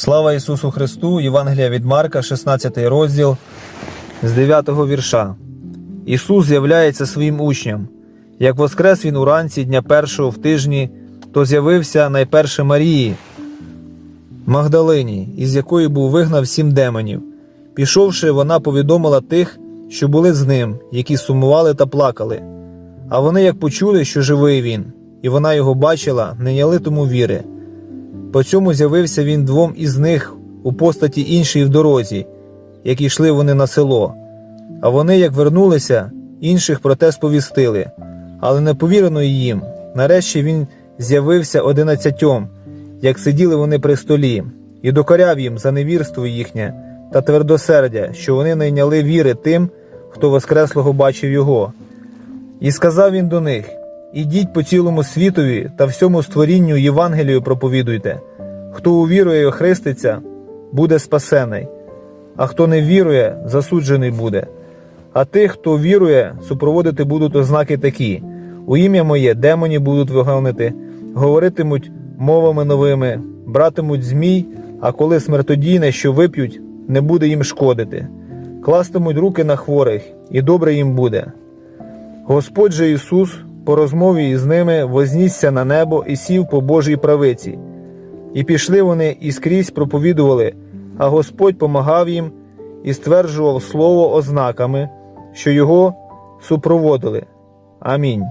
Слава Ісусу Христу! Євангелія від Марка, 16 розділ з 9 вірша. Ісус з'являється своїм учням. Як воскрес він уранці дня першого в тижні, то з'явився найперше Марії, Магдалині, із якої був вигнав сім демонів. Пішовши, вона повідомила тих, що були з ним, які сумували та плакали. А вони, як почули, що живий він, і вона його бачила, не няли тому віри. По цьому з'явився він двом із них у постаті іншої в дорозі, як йшли вони на село. А вони, як вернулися, інших про те сповістили, але не повірено їм. Нарешті він з'явився одинадцятьом, як сиділи вони при столі, і докоряв їм за невірство їхнє та твердосердя, що вони не йняли віри тим, хто воскреслого бачив його. І сказав він до них: Ідіть по цілому світові та всьому створінню Євангелію проповідуйте. Хто увірує і охреститься, буде спасений, а хто не вірує, засуджений буде. А тих, хто вірує, супроводити будуть ознаки такі: у ім'я моє демоні будуть вигонити, говоритимуть мовами новими, братимуть змій, а коли смертодійне, що вип'ють, не буде їм шкодити, кластимуть руки на хворих, і добре їм буде. Господь же Ісус по розмові із ними вознісся на небо і сів по Божій правиці. І пішли вони і скрізь проповідували, а Господь помагав їм і стверджував слово ознаками, що його супроводили. Амінь.